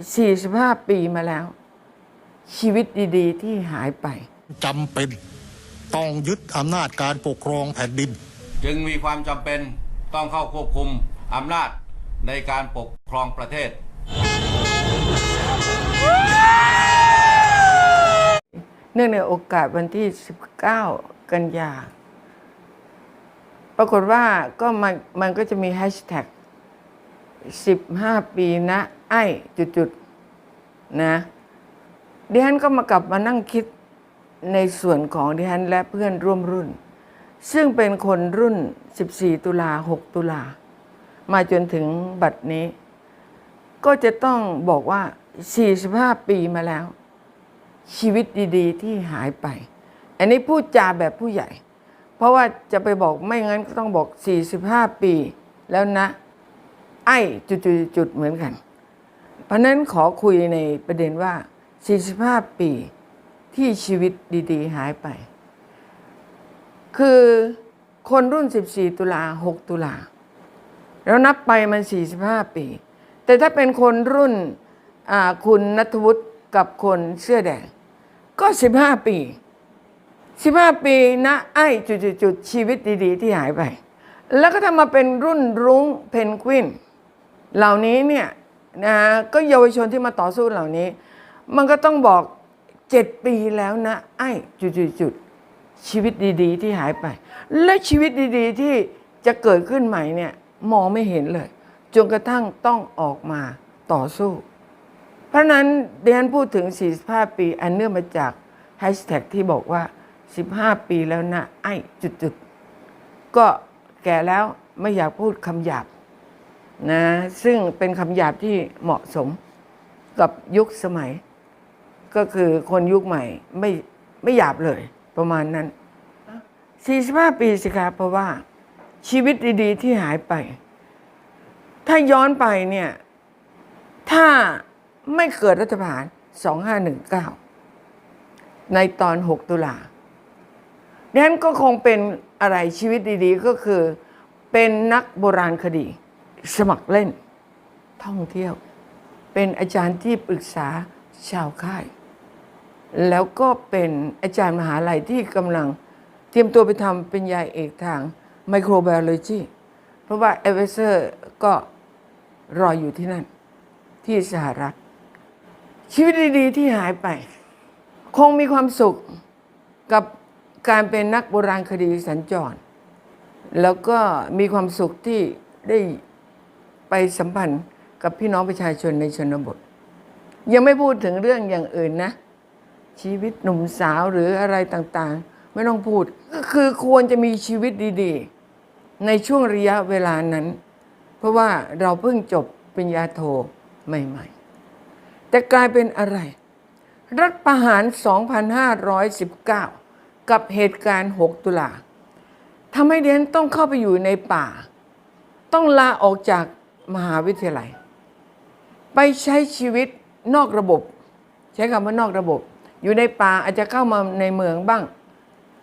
45 ปีมาแล้ว ชีวิตดีๆ ที่หายไปจำเป็นต้องยึดอำนาจการปกครองแผ่นดิน จึงมีความจำเป็นต้องเข้าควบคุมอำนาจในการปกครองประเทศ เนื่องในโอกาสวันที่ 19 กันยา ปรากฏว่าก็มันมันก็จะมีแฮชแท็ก 15 ปีนะ ไอ้จุดๆนะดิฉันก็มากลับมานั่งคิดในส่วนของดิฉันและเพื่อนร่วมรุ่น ซึ่งเป็นคนรุ่น 14 ตุลา 6 ตุลา มาจนถึงบัดนี้ ก็จะต้องบอกว่า 45 ปีมาแล้ว ชีวิตดีๆ ที่หายไป อันนี้พูดจาแบบผู้ใหญ่ เพราะว่าจะไปบอกไม่งั้นก็ต้องบอก 45 ปีแล้วนะ ไอ้จุดๆเหมือนกัน ราะนั้นขอคุยในประเด็นว่า 45 ปีที่ชีวิตดี ๆ หายไป คือคนรุ่น 14 ตุลา 6 ตุลา แล้วนับไปมัน 45 ปี แต่ถ้าเป็นคนรุ่นคุณนัทวุฒิกับคนเสื้อแดง ก็ 15 ปี 15 ปีนะไอ้จุดๆๆชีวิตดี ๆ ที่หายไป แล้วก็ทำมาเป็นรุ่นรุ้งเพนกวิน เหล่านี้เนี่ย นะก็เยาวชนที่มาต่อสู้เหล่านี้ มันก็ต้องบอก7ปีแล้วนะ ไอ้จุดๆชีวิตดีๆ ที่หายไป และชีวิตดีๆ ที่จะเกิดขึ้นใหม่เนี่ยมองไม่เห็นเลยจนกระทั่งต้องออกมาต่อสู้ เพราะนั้นเดนพูดถึง 45 ปีอันเนื่องมาจากแฮชแท็กที่บอกว่า 15 ปีแล้วนะ ไอ้จุดๆก็แก่แล้วไม่อยากพูดคำหยาบ นะซึ่งเป็นคำหยาบที่เหมาะสมกับยุคสมัย ก็คือคนยุคใหม่ไม่ไม่หยาบเลยประมาณนั้น 45 ปีสิคะเพราะว่าชีวิตดีๆ ที่หายไป ถ้าย้อนไปเนี่ย ถ้าไม่เกิดรัฐประหาร 2519 ในตอน 6 ตุลาดังนั้นก็คงเป็นอะไรชีวิตดีๆ ก็คือเป็นนักโบราณคดี สมัครเล่นท่องเที่ยว เป็นอาจารย์ที่ปรึกษาชาวค่าย แล้วก็เป็นอาจารย์มหาลัยที่กำลังเตรียมตัวไปทำเปริญญาเอกทางไมโครไบโอโลจีเพราะว่าเอเวเซอร์ก็รออยู่ที่นั่น ที่สหรัฐ ชีวิตดีๆที่หายไป คงมีความสุขกับการเป็นนักโบราณคดีสัญจร แล้วก็มีความสุขที่ได้ ไปสัมพันธ์กับพี่น้องประชาชนในชนบท ยังไม่พูดถึงเรื่องอย่างอื่นนะ ชีวิตหนุ่มสาวหรืออะไรต่างๆ ไม่ต้องพูดก็คือควรจะมีชีวิตดีๆ ในช่วงระยะเวลานั้น เพราะว่าเราเพิ่งจบปริญญาโทใหม่ๆ แต่กลายเป็นอะไร รัฐประหาร 2519 กับเหตุการณ์ 6 ตุลาทำให้เดนต้องเข้าไปอยู่ในป่า ต้องลาออกจาก มหาวิทยาลัย ไปใช้ชีวิตนอกระบบ ใช้คำว่านอกระบบ อยู่ในป่าอาจจะเข้ามาในเมืองบ้าง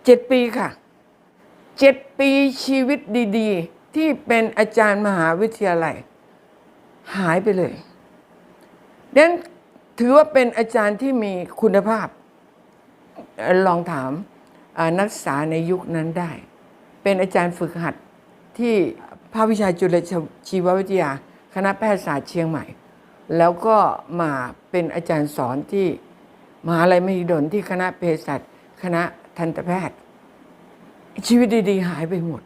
เจ็ดปีค่ะเจ็ดปีชีวิตดี ๆ ที่เป็นอาจารย์มหาวิทยาลัย หายไปเลยดังนั้นถือว่าเป็นอาจารย์ที่มีคุณภาพ ลองถามนักศึกษาในยุคนั้นได้ เป็นอาจารย์ฝึกหัดที่ ภาควิชาจุลชีววิทยา คณะแพทยศาสตร์เชียงใหม่ แล้วก็มาเป็นอาจารย์สอนที่มหาลัยมหิดลที่คณะเภสัชคณะทันตแพทย์ ชีวิตดีๆหายไปหมด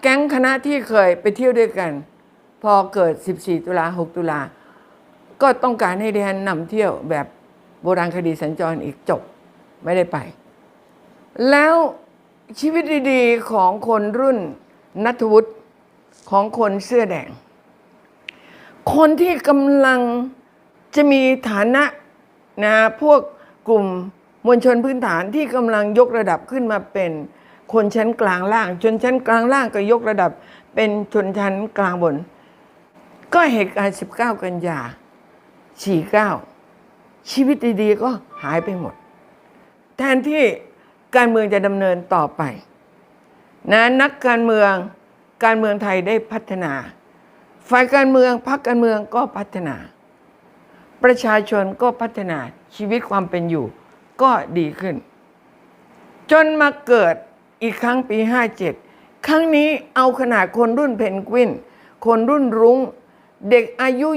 แก๊งคณะที่เคยไปเที่ยวด้วยกัน พอเกิด 14 ตุลา 6 ตุลา ก็ต้องการให้ดิฉันนำเที่ยวแบบโบราณคดีสัญจรอีกจบไม่ได้ไป แล้วชีวิตดีๆของคนรุ่นนัทวุฒิ ของคนเสื้อแดง คนที่กำลังจะมีฐานะนะพวกกลุ่มมวลชนพื้นฐานที่กำลังยกระดับขึ้นมาเป็นคนชั้นกลางล่างจนชั้นกลางล่างก็ยกระดับเป็นชนชั้นกลางบน ก็เหตุการณ์ 19 กันยา 49 ชีวิตดีๆ ก็หายไปหมด แทนที่การเมืองจะดำเนินต่อไปนะนักการเมือง การเมืองไทยได้พัฒนา ฝ่ายการเมืองพรรคการเมืองก็พัฒนา ประชาชนก็พัฒนาชีวิตความเป็นอยู่ ก็ดีขึ้น จนมาเกิดอีกครั้งปี 57 ครั้งนี้เอาขนาดคนรุ่นเพนกวิน คนรุ่นรุง้ง เด็กอายุ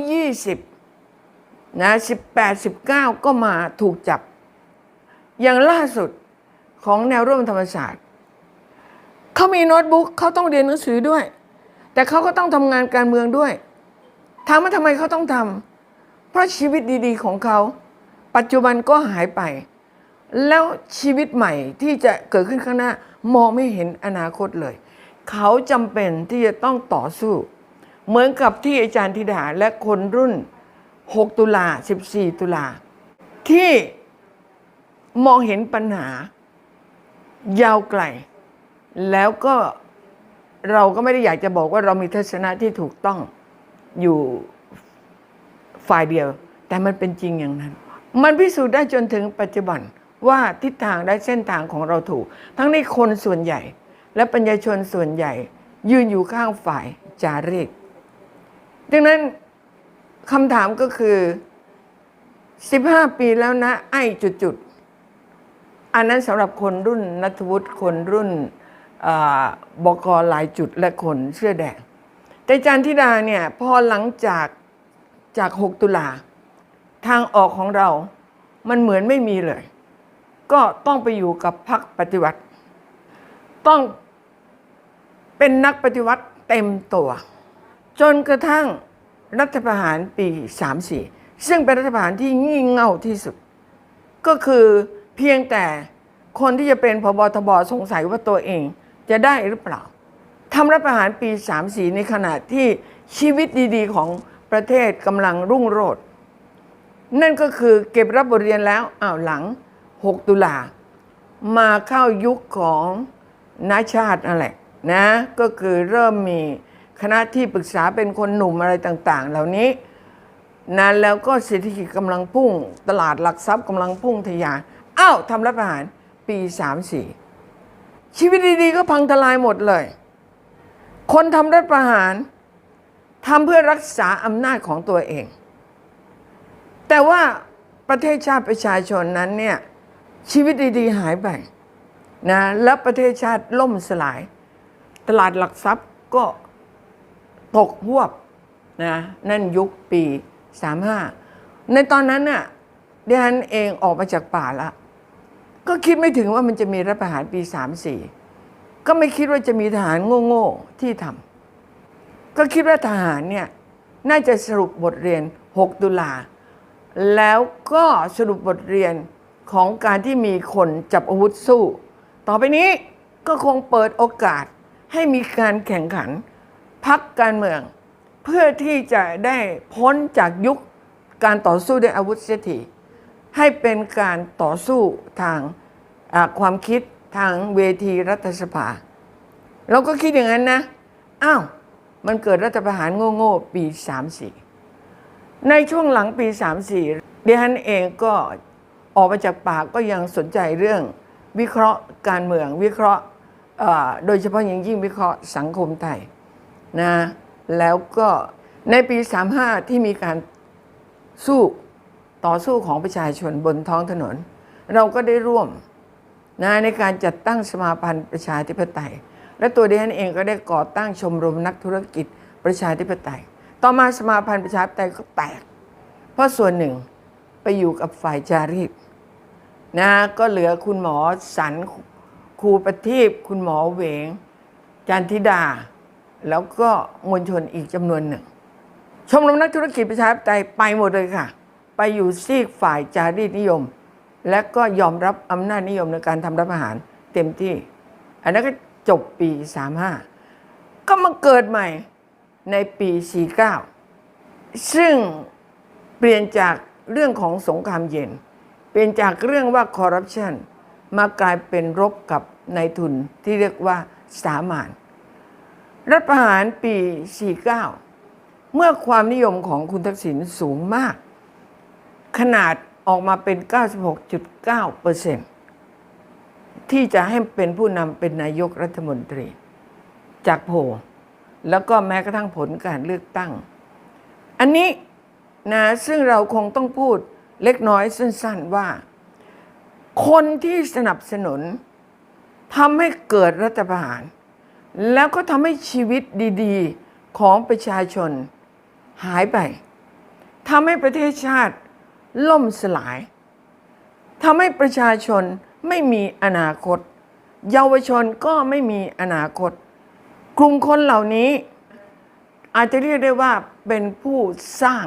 20 นะ 18 19 ก็มาถูกจับ อย่างล่าสุดของแนวร่วมธรรมศาสตร์ เขามีโน้ตบุ๊กเขาต้องเรียนหนังสือด้วย แต่เขาก็ต้องทำงานการเมืองด้วยถามว่าทำไมเขาต้องทำเพราะชีวิตดีๆของเขาปัจจุบันก็หายไป แล้วชีวิตใหม่ที่จะเกิดขึ้นข้างหน้ามองไม่เห็นอนาคตเลย เขาจำเป็นที่จะต้องต่อสู้ เหมือนกับที่อาจารย์ธิดาและคนรุ่น 6 ตุลา 14 ตุลา ที่มองเห็นปัญหายาวไกล แล้วก็เราก็ไม่ได้อยากจะบอกว่าเรามีทัศนะที่ถูกต้องอยู่ฝ่ายเดียว แต่มันเป็นจริงอย่างนั้น มันพิสูจน์ได้จนถึงปัจจุบันว่าทิศทางและเส้นทางของเราถูก ทั้งในคนส่วนใหญ่ และปัญญาชนส่วนใหญ่ ยืนอยู่ข้างฝ่ายจารีตดังนั้นคำถามก็คือ 15 ปีแล้วนะ ไอ้จุดๆ อันนั้นสำหรับคนรุ่นนัทวุฒิคนรุ่น บกหลายจุดและคนเสื้อแดง แต่จันทิดาเนี่ยพอหลังจากจาก 6 ตุลา ทางออกของเรามันเหมือนไม่มีเลย ก็ต้องไปอยู่กับพรรคปฏิวัติ ต้องเป็นนักปฏิวัติเต็มตัว จนกระทั่งรัฐประหารปี 34 ซึ่งเป็นรัฐประหารที่งี่เง่าที่สุด ก็คือเพียงแต่คนที่จะเป็นพบทบสงสัยว่าตัวเอง จะได้หรือเปล่าทำรัฐประหารปี 34 ในขณะที่ชีวิตดีๆ ของประเทศกำลังรุ่งโรจน์นั่นก็คือเก็บรับบทเรียนแล้วอ้าวหลัง 6 ตุลา มาเข้ายุคของนาชาตินั่นแหละนะก็คือเริ่มมีคณะที่ปรึกษาเป็นคนหนุ่มอะไรต่าง ๆ เหล่านี้นั้นแล้วก็เศรษฐกิจกำลังพุ่ง ตลาดหลักทรัพย์กำลังพุ่งทะยานอ้าวทำรัฐประหารปี 34 ชีวิตดี ๆ ก็พังทลายหมดเลย คนทำรัฐประหารทำเพื่อรักษาอำนาจของตัวเอง แต่ว่าประเทศชาติประชาชนนั้นเนี่ยชีวิตดี ๆ หายไปนะแล้วประเทศชาติล่มสลาย ตลาดหลักทรัพย์ก็ตกหวบนะนั่นยุคปี 35 ในตอนนั้นน่ะดิฉันเองออกมาจากป่าละ ก็คิดไม่ถึงว่ามันจะมีรัฐประหารปี34ก็ไม่คิดว่าจะมีทหารโง่ๆที่ทำก็คิดว่าทหารเนี่ยน่าจะสรุปบทเรียน 6 ตุลา แล้วก็สรุปบทเรียนของการที่มีคนจับอาวุธสู้ ต่อไปนี้ก็คงเปิดโอกาสให้มีการแข่งขันพักการเมือง เพื่อที่จะได้พ้นจากยุคการต่อสู้ด้วยอาวุธเสียที ให้เป็นการต่อสู้ทางความคิดทางเวทีรัฐสภา เราก็คิดอย่างนั้นนะ อ้าว มันเกิดรัฐประหารโง่ๆปี 34 ในช่วงหลังปี 34ดิฉันเองก็ออกมาจากปากก็ยังสนใจเรื่องวิเคราะห์การเมืองวิเคราะห์โดยเฉพาะอย่างยิ่งวิเคราะห์สังคมไทยนะแล้วก็ในปี 35 ที่มีการสู้ ต่อสู้ของประชาชนบนท้องถนน เราก็ได้ร่วมนะในการจัดตั้งสมาพันธ์ประชาธิปไตย และตัวดิฉันเองก็ได้ก่อตั้งชมรมนักธุรกิจประชาธิปไตย ต่อมาสมาพันธ์ประชาธิปไตยก็แตก เพราะส่วนหนึ่งไปอยู่กับฝ่ายจารีตนะก็เหลือคุณหมอสันครูประทีปคุณหมอเหวง จันทิดา แล้วก็มวลชนอีกจำนวนหนึ่ง ชมรมนักธุรกิจประชาธิปไตยไปหมดเลยค่ะ ไปอยู่ซีกฝ่ายจารีตนิยม และก็ยอมรับอำนาจนิยมในการทำรัฐประหารเต็มที่ อันนั้นก็จบปี 35 ก็มาเกิดใหม่ในปี 49 ซึ่งเปลี่ยนจากเรื่องของสงครามเย็น เปลี่ยนจากเรื่องว่าคอร์รัปชันมากลายเป็นรบกับนายทุนที่เรียกว่าสามานรัฐประหารปี 49 เมื่อความนิยมของคุณทักษิณสูงมาก ขนาดออกมาเป็น 96.9เปอร์เซ็นที่จะให้เป็นผู้นำเป็นนายกรัฐมนตรี จากโพแล้วก็แม้กระทั่งผลการเลือกตั้ง อันนี้นะซึ่งเราคงต้องพูดเล็กน้อยสั้น ๆว่า คนที่สนับสนุนทำให้เกิดรัฐประหาร แล้วก็ทำให้ชีวิตดีๆของประชาชนหายไปทำให้ประเทศชาติ ล่มสลายทำให้ประชาชนไม่มีอนาคต เยาวชนก็ไม่มีอนาคต กลุ่มคนเหล่านี้ อาจจะเรียกได้ว่าเป็นผู้สร้าง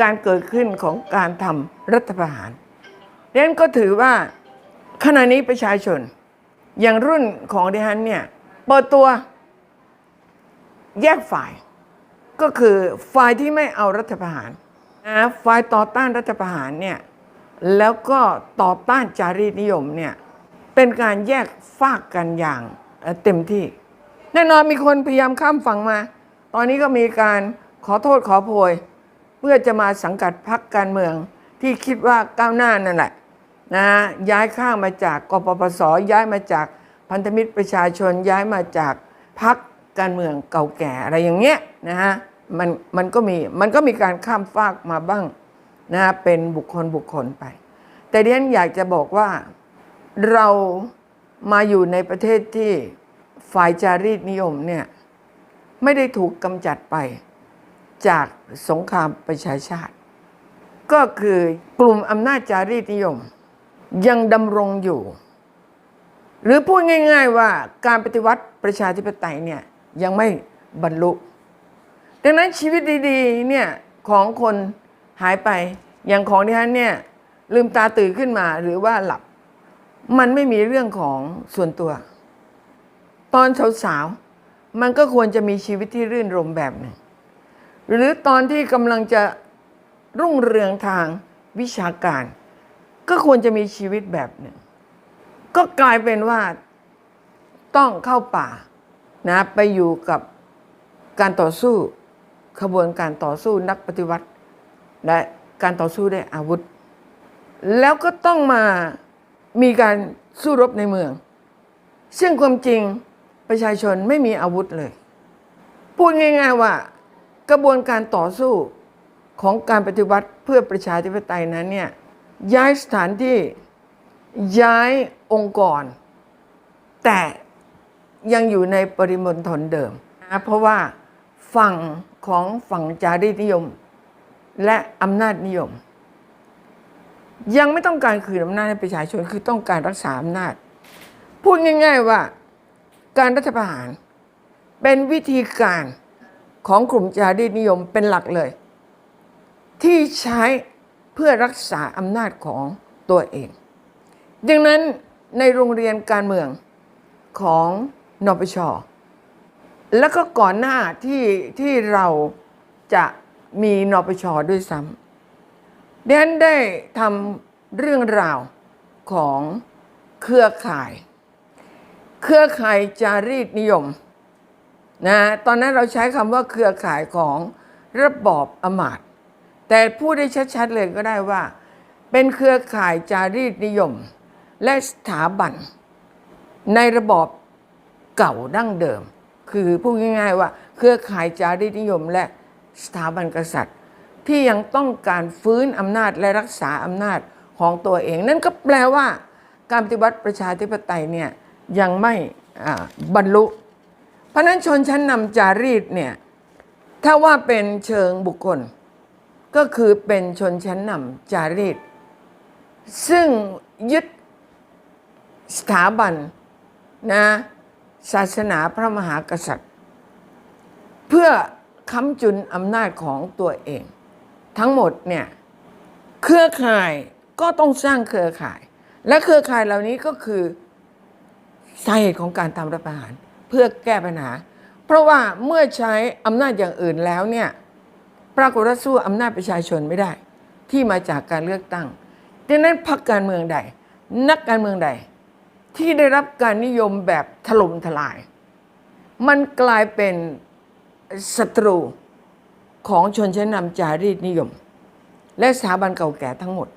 การเกิดขึ้นของการทำรัฐประหารดังนั้นก็ถือว่าขณะนี้ประชาชน อย่างรุ่นของดิฉันเนี่ยเปิดตัวแยกฝ่าย ก็คือฝ่ายที่ไม่เอารัฐประหาร นะฝ่ายต่อต้านรัฐประหารเนี่ยแล้วก็ต่อต้านจารีตนิยมเนี่ยเป็นการแยกฝากกันอย่างเต็มที่ แน่นอนมีคนพยายามข้ามฝั่งมา ตอนนี้ก็มีการขอโทษขอโพย เพื่อจะมาสังกัดพรรคการเมืองที่คิดว่าก้าวหน้านั่นแหละนะย้ายข้างมาจากกปปสย้ายมาจากพันธมิตรประชาชนย้ายมาจากพรรคการเมืองเก่าแก่อะไรอย่างเงี้ยนะฮะ มันมันก็มีมันก็มีการข้ามฟากมาบ้างนะเป็นบุคคลบุคคลไป แต่ดิฉันอยากจะบอกว่าเรามาอยู่ในประเทศที่ฝ่ายจารีตนิยมเนี่ยไม่ได้ถูกกำจัดไปจากสงครามประชาชาติ ก็คือกลุ่มอำนาจจารีตนิยม ยังดำรงอยู่ หรือพูดง่าย ๆว่าการปฏิวัติประชาธิปไตยเนี่ยยังไม่บรรลุ ดังนั้นชีวิตดีๆเนี่ยของคนหายไปอย่างของที่ฉันเนี่ยลืมตาตื่นขึ้นมาหรือว่าหลับ มันไม่มีเรื่องของส่วนตัว ตอนสาวๆมันก็ควรจะมีชีวิตที่รื่นรมแบบหนึ่งหรือตอนที่กำลังจะรุ่งเรืองทางวิชาการ ก็ควรจะมีชีวิตแบบหนึ่ง ก็กลายเป็นว่าต้องเข้าป่านะไปอยู่กับการต่อสู้ ขบวนการต่อสู้นักปฏิวัติ และการต่อสู้ด้วยอาวุธ แล้วก็ต้องมามีการสู้รบในเมือง ซึ่งความจริงประชาชนไม่มีอาวุธเลย พูดง่ายๆว่ากระบวนการต่อสู้ของการปฏิวัติเพื่อประชาธิปไตยนั้นเนี่ยย้ายสถานที่ย้ายองค์กร แต่ยังอยู่ในปริมณฑลเดิมนะเพราะว่า ฝั่งของฝั่งจารีตนิยม และอำนาจนิยม ยังไม่ต้องการคืนอำนาจให้ประชาชนคือต้องการรักษาอำนาจ พูดง่าย ๆว่าการรัฐประหาร เป็นวิธีการของกลุ่มจารีตนิยมเป็นหลักเลย ที่ใช้เพื่อรักษาอำนาจของตัวเอง ดังนั้นในโรงเรียนการเมืองของนปช แล้วก็ก่อนหน้าที่ที่เราจะมีนปชด้วยซ้ำดิฉันได้ทำเรื่องราวของเครือข่าย เครือข่ายจารีตนิยมนะตอนนั้นเราใช้คำว่าเครือข่ายของระบอบอมาตย์แต่พูดได้ชัดๆเลยก็ได้ว่า เป็นเครือข่ายจารีตนิยม และสถาบัน ในระบอบเก่าดั้งเดิม คือพูดง่าย ๆ ว่า เครือข่ายจารีตนิยมและสถาบันกษัตริย์ ที่ยังต้องการฟื้นอำนาจและรักษาอำนาจของตัวเอง นั่นก็แปลว่า การปฏิวัติประชาธิปไตยเนี่ยยังไม่บรรลุ เพราะฉะนั้นชนชั้นนำจารีตเนี่ยถ้าว่าเป็นเชิงบุคคล ก็คือเป็นชนชั้นนำจารีต ซึ่งยึดสถาบันนะ ศาสนาพระมหากษัตริย์ เพื่อค้ำจุนอำนาจของตัวเอง ทั้งหมดเนี่ยเครือข่ายก็ต้องสร้างเครือข่าย และเครือข่ายเหล่านี้ก็คือสาเหตุของการทำรัฐประหารเพื่อแก้ปัญหา เพราะว่าเมื่อใช้อำนาจอย่างอื่นแล้วเนี่ยปรากฏว่าสู้อำนาจประชาชนไม่ได้ ที่มาจากการเลือกตั้งดังนั้นพรรคการเมืองใด นักการเมืองใด ที่ได้รับการนิยมแบบถล่มทลาย มันกลายเป็นศัตรูของชนชั้นนำจารีตนิยม และสถาบันเก่าแก่ทั้งหมด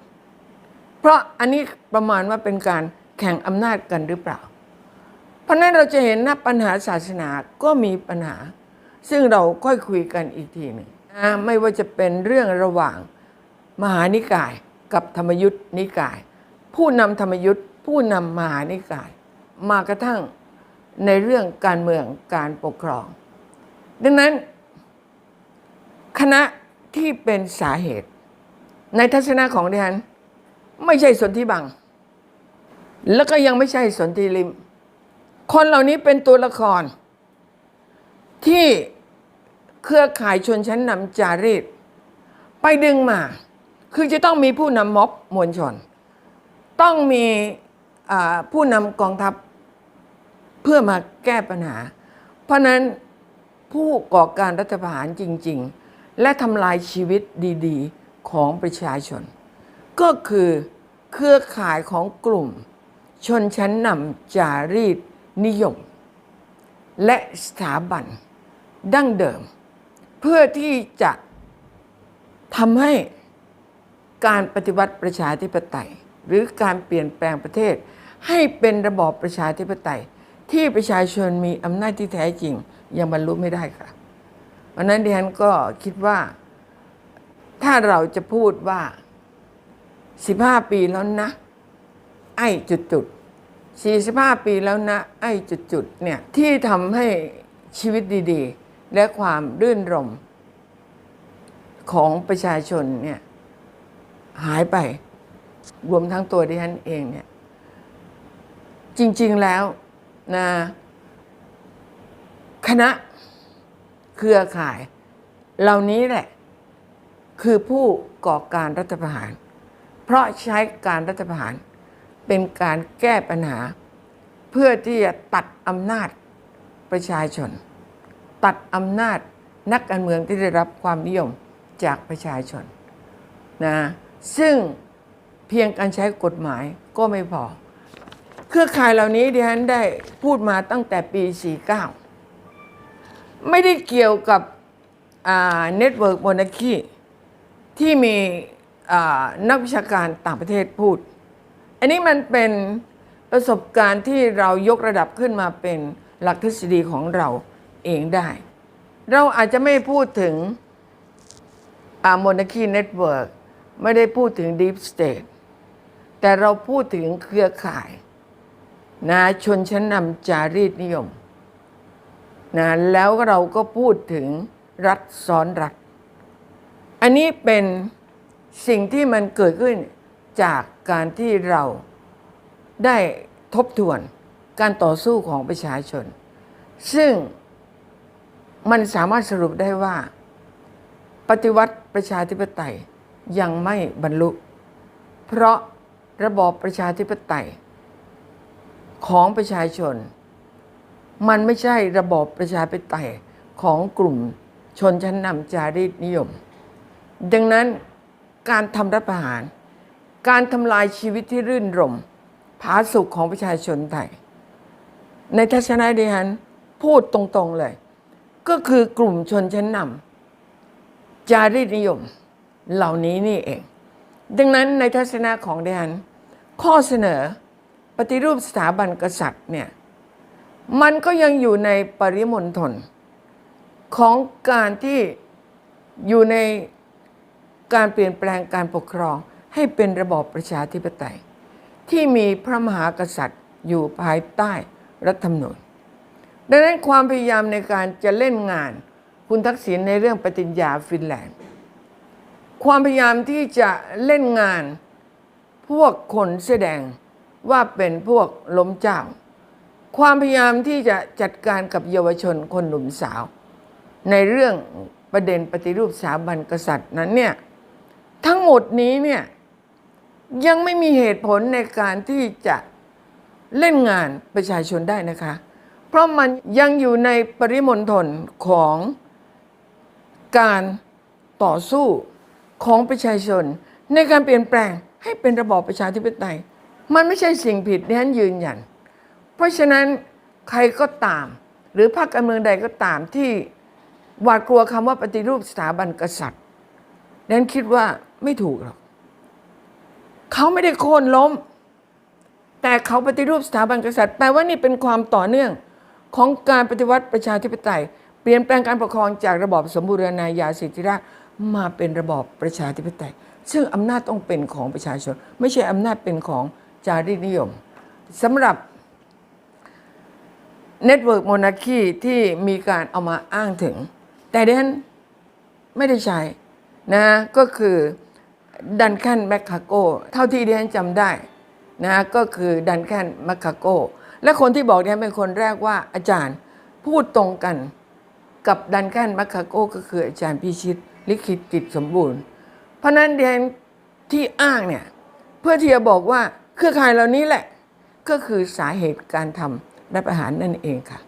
เพราะอันนี้ประมาณว่าเป็นการแข่งอำนาจกันหรือเปล่า เพราะนั้นเราจะเห็นนะปัญหาศาสนาก็มีปัญหา ซึ่งเราค่อยคุยกันอีกทีหนึ่งไม่ว่าจะเป็นเรื่องระหว่างมหานิกายกับธรรมยุทธนิกาย ผู้นำธรรมยุทธ ผู้นำมหานิกาย มากระทั่งในเรื่องการเมืองการปกครอง ดังนั้น คณะที่เป็นสาเหตุ ในทัศนะของดิฉันไม่ใช่สนธิบัง แล้วก็ยังไม่ใช่สนธิลิม คนเหล่านี้เป็นตัวละคร ที่เครือข่ายชนชั้นนำจารีต ไปดึงมา คือจะต้องมีผู้นำม็อบมวลชน ต้องมี ผู้นำกองทัพเพื่อมาแก้ปัญหา เพราะนั้นผู้ก่อการรัฐประหารจริง ๆ และทำลายชีวิตดีๆของประชาชน ก็คือเครือข่ายของกลุ่ม ชนชั้นนำจารีตนิยม และสถาบันดั้งเดิม เพื่อที่จะทำให้การปฏิวัติประชาธิปไตย หรือการเปลี่ยนแปลงประเทศ ให้เป็นระบอบประชาธิปไตย ที่ประชาชนมีอำนาจที่แท้จริง ยังบรรลุไม่ได้ค่ะเพราะฉะนั้นดิฉันก็คิดว่า ถ้าเราจะพูดว่า 15 ปีแล้วนะ ไอ้จุดๆ45 ปีแล้วนะ ไอ้จุดๆเนี่ยที่ทำให้ชีวิตดีๆ และความรื่นรมของประชาชนเนี่ยหายไป รวมทั้งตัวดิฉันเองเนี่ย จริง ๆแล้วนะคณะเครือข่าย เหล่านี้แหละ คือผู้ก่อการรัฐประหาร เพราะใช้การรัฐประหาร เป็นการแก้ปัญหา เพื่อที่จะตัดอำนาจประชาชน ตัดอำนาจนักการเมืองที่ได้รับความนิยมจากประชาชนนะซึ่งเพียงการใช้กฎหมายก็ไม่พอ เครือข่ายเหล่านี้ดิฉันได้พูดมาตั้งแต่ปี 49 ไม่ได้เกี่ยวกับเน็ตเวิร์กโมนาคีที่มีนักวิชาการต่างประเทศพูด อันนี้มันเป็นประสบการณ์ที่เรายกระดับขึ้นมาเป็นหลักทฤษฎีของเราเองได้ เราอาจจะไม่พูดถึงโมนาคีเน็ตเวิร์กไม่ได้พูดถึง Deep State แต่เราพูดถึงเครือข่าย นะชนชั้นนำจารีตนิยมนะแล้วเราก็พูดถึงรัฐซ้อนรัฐ อันนี้เป็นสิ่งที่มันเกิดขึ้นจากการที่เราได้ทบทวนการต่อสู้ของประชาชน ซึ่งมันสามารถสรุปได้ว่า ปฏิวัติประชาธิปไตยยังไม่บรรลุ เพราะระบอบประชาธิปไตย ของประชาชน มันไม่ใช่ระบอบประชาธิปไตยของกลุ่มชนชั้นนำจารีตนิยม ดังนั้นการทำรัฐประหาร การทำลายชีวิตที่รื่นรมผาสุกของประชาชนไทย ในทัศนะดิฉันพูดตรงๆเลย ก็คือกลุ่มชนชั้นนำจารีตนิยม เหล่านี้นี่เอง ดังนั้นในทัศนะของดิฉันข้อเสนอ ปฏิรูปสถาบันกษัตริย์เนี่ยมันก็ยังอยู่ในปริมณฑลของการที่อยู่ในการเปลี่ยนแปลงการปกครองให้เป็นระบอบประชาธิปไตย ที่มีพระมหากษัตริย์อยู่ภายใต้รัฐธรรมนูญดังนั้นความพยายามในการจะเล่นงานคุณทักษิณในเรื่องปฏิญญาฟินแลนด์ ความพยายามที่จะเล่นงานพวกคนแสอแดง ว่าเป็นพวกล้มเจ้า ความพยายามที่จะจัดการกับเยาวชนคนหนุ่มสาว ในเรื่องประเด็นปฏิรูปสถาบันกษัตริย์นั้นเนี่ยทั้งหมดนี้เนี่ยยังไม่มีเหตุผลในการที่จะเล่นงานประชาชนได้นะคะ เพราะมันยังอยู่ในปริมณฑลของการต่อสู้ของประชาชน ในการเปลี่ยนแปลงให้เป็นระบอบประชาธิปไตย มันไม่ใช่สิ่งผิดดิฉันยืนยัน เพราะฉะนั้นใครก็ตาม หรือพรรคการเมืองใดก็ตามที่หวาดกลัวคำว่าปฏิรูปสถาบันกษัตริย์ดิฉันคิดว่าไม่ถูกหรอกเขาไม่ได้โค่นล้ม แต่เขาปฏิรูปสถาบันกษัตริย์แปลว่านี่เป็นความต่อเนื่องของการปฏิวัติประชาธิปไตย เปลี่ยนแปลงการปกครองจากระบอบสมบูรณาญาสิทธิราชมาเป็นระบอบประชาธิปไตย ซึ่งอำนาจต้องเป็นของประชาชน ไม่ใช่อำนาจเป็นของ จารีตนิยมสำหรับเน็ตเวิร์กโมนาคีที่มีการเอามาอ้างถึง แต่ดิฉันไม่ได้ใช้นะก็คือดันแคนแมคคาโกเท่าที่ดิฉันจำได้นะก็คือดันแคนแมคคาโกและคนที่บอกดิฉันเป็นคนแรกว่าอาจารย์พูดตรงกันกับดันแคนแมคคาโกก็คืออาจารย์พิชิต ลิขิตจิตสมบูรณ์ เพราะนั้นเรียนที่อ้างเนี่ยเพื่อที่จะบอกว่า เครือข่ายเหล่านี้แหละ ก็คือสาเหตุการทำรัฐประหารนั่นเองค่ะ